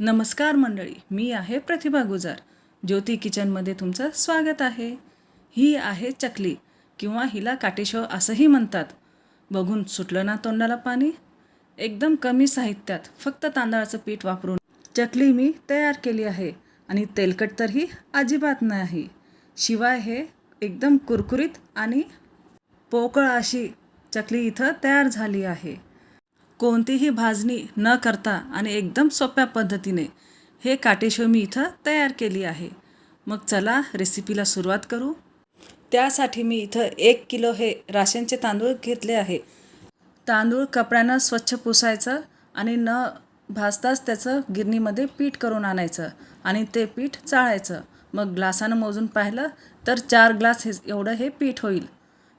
नमस्कार मंडळी मी आहे प्रतिभा गुजर. ज्योती किचनमध्ये तुमचं स्वागत आहे. ही आहे चकली किंवा हिला काटेशव असंही म्हणतात. बघून सुटलं ना तोंडाला पाणी? एकदम कमी साहित्यात फक्त तांदळाचं पीठ वापरून. चकली मी तयार केली आहे आणि तेलकट तरही अजिबात नाही. शिवाय हे एकदम कुरकुरीत आणि पोकळ अशी चकली इथं तयार झाली आहे. कोणतीही भाजणी न करता आणि एकदम सोप्या पद्धतीने हे काटेशो मी इथं तयार केली आहे. मग चला रेसिपीला सुरुवात करू. त्यासाठी मी इथं एक किलो हे राशनचे तांदूळ घेतले आहे. तांदूळ कपड्यानं स्वच्छ पुसायचं आणि न भाजताच त्याचं गिरणीमध्ये पीठ करून आणायचं आणि ते पीठ चाळायचं. मग ग्लासानं मोजून पाहिलं तर चार ग्लास हे एवढं हे पीठ होईल.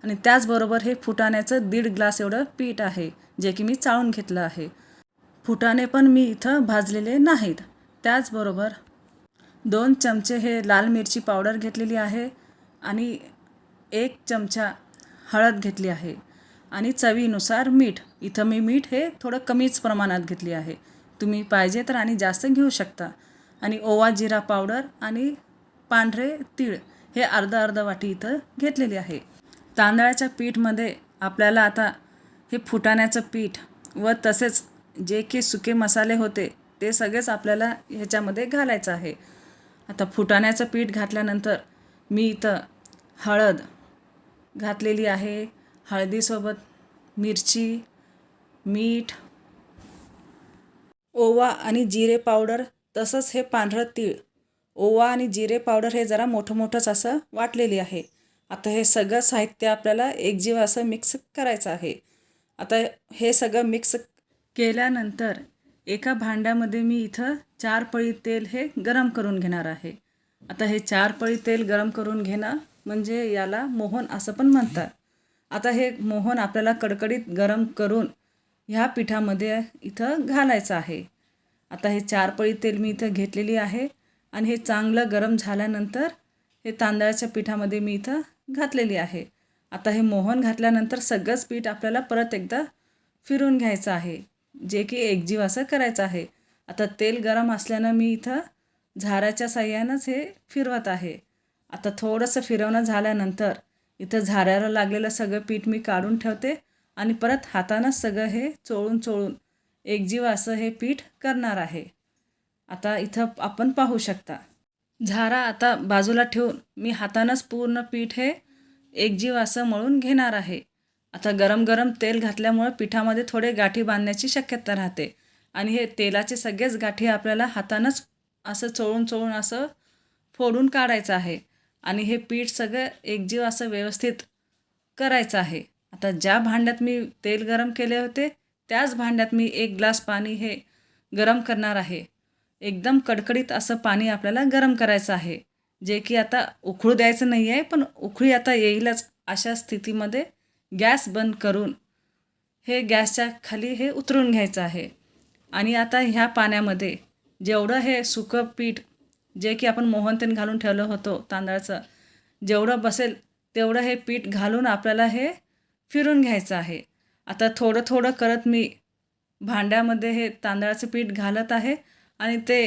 आणि त्याचबरोबर हे फुटाण्याचं दीड ग्लास एवढं पीठ आहे. जे की मी चाळून घेतलं आहे. फुटाने पण मी इथं भाजलेले नाहीत. त्याचबरोबर दोन चमचे हे लाल मिरची पावडर घेतलेली आहे आणि एक चमचा हळद घेतली आहे आणि चवीनुसार मीठ. इथं मी मीठ हे थोडं कमीच प्रमाणात घेतली आहे. तुम्ही पाहिजे तर आणि जास्त घेऊ शकता. आणि ओवा जिरा पावडर आणि पांढरे तीळ हे अर्धा अर्धा वाटी इथं घेतलेली आहे. तांदळाच्या पीठमध्ये आपल्याला आता हे फुटाण्याचं पीठ व तसेच जे की सुके मसाले होते ते सगळेच आपल्याला ह्याच्यामध्ये घालायचं आहे. आता फुटाण्याचं पीठ घातल्यानंतर मी इथं हळद घातलेली आहे. हळदीसोबत मिरची मीठ ओवा आणि जिरे पावडर तसंच हे पांढरं तीळ. ओवा आणि जिरे पावडर हे जरा मोठं मोठंच असं वाटलेली आहे. आता हे सगळं साहित्य आपल्याला एकजीव असं मिक्स करायचं आहे. आता हे सगळं मिक्स केल्यानंतर एका भांड्यामध्ये मी इथं चार पळी तेल हे गरम करून घेणार आहे. आता हे चार पळी तेल गरम करून घेणं म्हणजे याला मोहन असं पण म्हणतात. आता हे मोहन आपल्याला कडकडीत गरम करून ह्या पिठामध्ये इथं घालायचं आहे. आता हे चार पळी तेल मी इथं घेतलेली आहे आणि हे चांगलं गरम झाल्यानंतर हे तांदळाच्या पिठामध्ये मी इथं घातलेली आहे. आता हे मोहन घातल्यानंतर सगळंच पीठ आपल्याला परत एकदा फिरून घ्यायचं आहे. जे की एकजीव असं करायचं आहे. आता तेल गरम असल्यानं मी इथं झाऱ्याच्या साह्यानंच हे फिरवत आहे. आता थोडंसं फिरवणं झाल्यानंतर इथं झाऱ्याला लागलेलं सगळं पीठ मी काढून ठेवते आणि परत हातानंच सगळं हे चोळून चोळून एकजीव असं हे पीठ करणार आहे. आता इथं आपण पाहू शकता. झारा आता बाजूला ठेवून मी हातानंच पूर्ण पीठ हे एकजीव असं मळून घेणार आहे. आता गरम गरम तेल घातल्यामुळं पिठामध्ये थोडे गाठी बांधण्याची शक्यता राहते. आणि हे तेलाचे सगळेच गाठी आपल्याला हातानंच असं चोळून चोळून असं फोडून काढायचं आहे. आणि हे पीठ सगळं एकजीव असं व्यवस्थित करायचं आहे. आता ज्या भांड्यात मी तेल गरम केले होते त्याच भांड्यात मी एक ग्लास पाणी हे गरम करणार आहे. एकदम कडकडीत असं पाणी आपल्याला गरम करायचं आहे. जे की आता उकळू द्यायचं नाही आहे पण उकळी आता येईलच अशा स्थितीमध्ये गॅस बंद करून हे गॅसच्या खाली हे उतरून घ्यायचं आहे. आणि आता ह्या पाण्यामध्ये जेवढं हे सुकं पीठ जे की आपण मोहनतेन घालून ठेवलं होतं तांदळाचं जेवढं बसेल तेवढं हे पीठ घालून आपल्याला हे फिरून घ्यायचं आहे. आता थोडं थोडं करत मी भांड्यामध्ये हे तांदळाचं पीठ घालत आहे आणि ते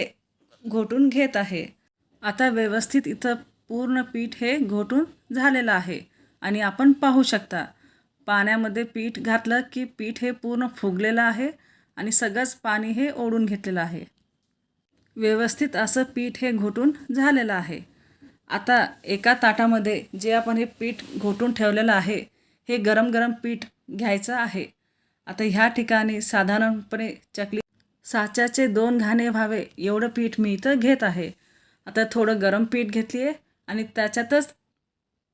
घोटून घेत आहे. आता व्यवस्थित इथं पूर्ण पीठ हे घोटून झालेलं आहे. आणि आपण पाहू शकता पाण्यामध्ये पीठ घातलं की पीठ हे पूर्ण फुगलेलं आहे आणि सगळंच पाणी हे ओढून घेतलेलं आहे. व्यवस्थित असं पीठ हे घोटून झालेलं आहे. आता एका ताटामध्ये जे आपण हे पीठ घोटून ठेवलेलं आहे हे गरम गरम पीठ घ्यायचं आहे. आता ह्या ठिकाणी साधारणपणे चकली साच्याचे दोन घाणे व्हावे एवढं पीठ मी इथं घेत आहे. आता थोडं गरम पीठ घेतली आहे आणि त्याच्यातच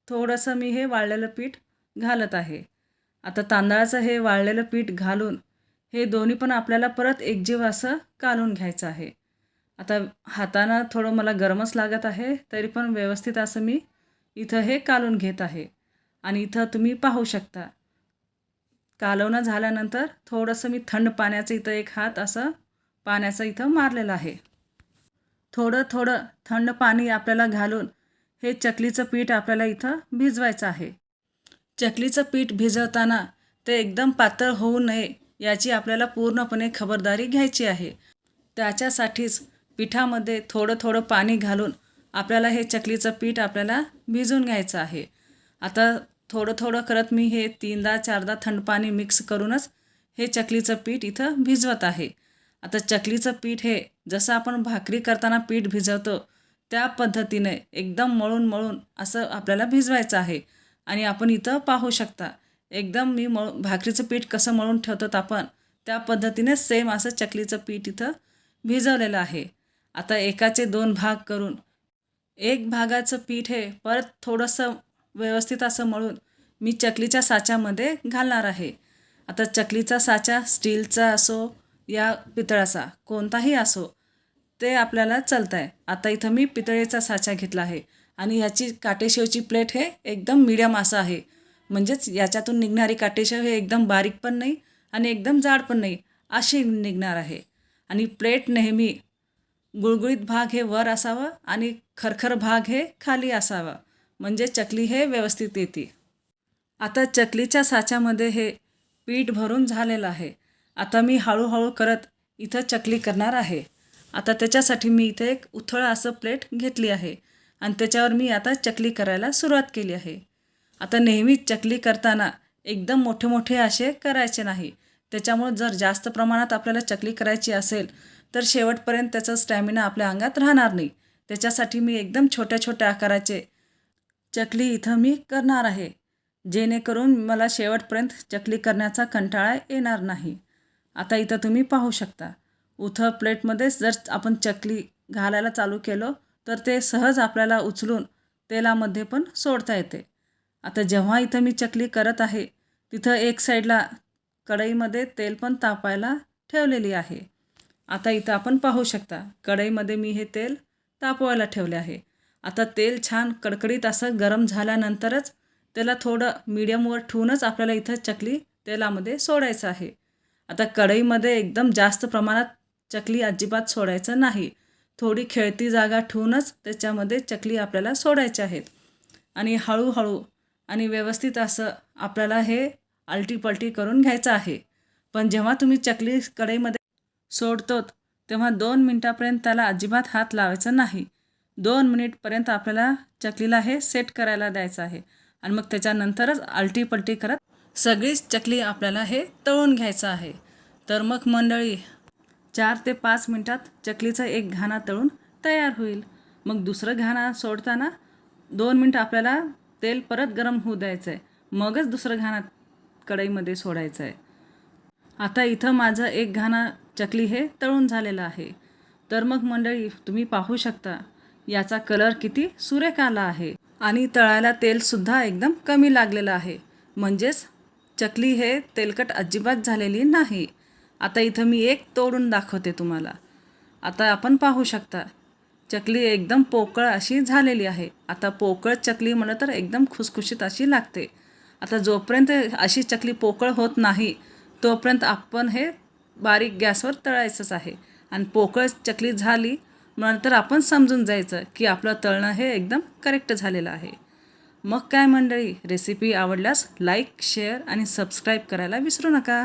थोडंसं मी हे वाळलेलं पीठ घालत आहे. आता तांदळाचं हे वाळलेलं पीठ घालून हे दोन्ही पण आपल्याला परत एकजीव असं कालून घ्यायचं आहे. आता हातानं थोडं मला गरमच लागत आहे तरी पण व्यवस्थित असं मी इथं हे कालून घेत आहे. आणि इथं तुम्ही पाहू शकता. कालवणं झाल्यानंतर थोडंसं मी थंड पाण्याचं इथं एक हात असं पाण्याचं इथं मारलेलं आहे. थोडं थोडं थंड पाणी आपल्याला घालून हे चकलीचं पीठ आपल्याला इथं भिजवायचं आहे. चकलीचं पीठ भिजवताना ते एकदम पातळ होऊ नये याची आपल्याला पूर्णपणे खबरदारी घ्यायची आहे. त्याच्यासाठीच पिठामध्ये थोडं थोडं पाणी घालून आपल्याला हे चकलीचं पीठ आपल्याला भिजवून घ्यायचं आहे. आता थोडं थोडं करत मी हे तीनदा चारदा थंड पाणी मिक्स करूनच हे चकलीचं पीठ इथं भिजवत आहे. आता चकलीचं पीठ हे जसं आपण भाकरी करताना पीठ भिजवतो त्या पद्धतीने एकदम मळून मळून असं आपल्याला भिजवायचं आहे. आणि आपण इथं पाहू शकता एकदम मी मळ भाकरीचं पीठ कसं मळून ठेवतो आपण त्या पद्धतीने सेम असं चकलीचं पीठ इथं भिजवलेलं आहे. आता एकाचे दोन भाग करून एक भागाचं पीठ हे परत थोडंसं व्यवस्थित असं मळून मी चकलीच्या साच्यामध्ये घालणार आहे. आता चकलीचा साचा स्टीलचा असो या पितळाचा कोणताही असो ते आपल्याला चालतं आहे आता इथं मी पितळेचा साचा घेतला आहे आणि ह्याची काटेशेवची प्लेट हे एकदम मिडियम असं आहे. म्हणजेच याच्यातून निघणारी काटेशेव हे एकदम बारीक पण नाही आणि एकदम जाड पण नाही अशी निघणार आहे. आणि प्लेट नेहमी गुळगुळीत भाग हे वर असावं आणि खरखर भाग हे खाली असावा. म्हणजे चकली हे व्यवस्थित येते. आता चकलीच्या साच्यामध्ये हे पीठ भरून झालेलं आहे. आता मी हळूहळू करत इथं चकली करणार आहे. आता त्याच्यासाठी मी इथे एक उथळ असं प्लेट घेतली आहे आणि त्याच्यावर मी आता चकली करायला सुरुवात केली आहे. आता नेहमी चकली करताना एकदम मोठे मोठे असे करायचे नाही. त्याच्यामुळे जर जास्त प्रमाणात आपल्याला चकली करायची असेल तर शेवटपर्यंत त्याचा स्टॅमिना आपल्या अंगात राहणार नाही. त्याच्यासाठी मी एकदम छोट्या छोट्या आकाराचे चकली इथं मी करणार आहे. जेणेकरून मला शेवटपर्यंत चकली करण्याचा कंटाळा येणार नाही. आता इथं तुम्ही पाहू शकता. उथं प्लेटमध्येच जर आपण चकली घालायला चालू केलो तर ते सहज आपल्याला उचलून तेलामध्ये पण सोडता येते. आता जेव्हा इथं मी चकली करत आहे तिथं एक साईडला कढईमध्ये तेल पण तापायला ठेवलेली आहे. आता इथं आपण पाहू शकता कढईमध्ये मी हे तेल तापवायला ठेवले आहे. आता तेल छान कडकडीत असं गरम झाल्यानंतरच त्याला थोडं मीडियमवर ठेवूनच आपल्याला इथं चकली तेलामध्ये सोडायचं आहे. आता कढईमध्ये एकदम जास्त प्रमाणात चकली अजिबात सोडायचं नाही. थोडी खेळती जागा ठेवूनच त्याच्यामध्ये चकली आपल्याला सोडायच्या आहेत. आणि हळूहळू आणि व्यवस्थित असं आपल्याला हे आलटीपलटी करून घ्यायचं आहे. पण जेव्हा तुम्ही चकली कढईमध्ये सोडतो तेव्हा दोन मिनटापर्यंत त्याला अजिबात हात लावायचा नाही. दोन मिनिटपर्यंत आपल्याला चकलीला हे सेट करायला द्यायचं आहे. आणि मग त्याच्यानंतरच आलटी पलटी करत सगळीच चकली आपल्याला हे तळून घ्यायचं आहे. तर मग मंडळी चार ते पाच मिनटात चकलीचा एक घाणा तळून तयार होईल. मग दुसरं घाणा सोडताना दोन मिनटं आपल्याला तेल परत गरम होऊ द्यायचं आहे मगच दुसरं घाणा कढईमध्ये सोडायचं आहे आता इथं माझं एक घाणा चकली हे तळून झालेलं आहे. तर मग मंडळी तुम्ही पाहू शकता याचा कलर किती सुरेख आला आहे. आणि तळायला तेलसुद्धा एकदम कमी लागलेलं आहे. म्हणजेच चकली हे तेलकट अजिबात झालेली नाही. आता इथं मी एक तोडून दाखवते तुम्हाला. आता आपण पाहू शकता चकली एकदम पोकळ अशी झालेली आहे. आता पोकळ चकली म्हणलं तर एकदम खुसखुशीत अशी लागते. आता जोपर्यंत अशी चकली पोकळ होत नाही तोपर्यंत आपण हे बारीक गॅसवर तळायचंच आहे. आणि पोकळ चकली झाली नंतर आपण समजून जायचं की आपलं तळणं हे एकदम करेक्ट झालेलं आहे. मग काय मंडळी? रेसिपी आवडल्यास लाईक शेअर आणि सबस्क्राईब करायला विसरू नका.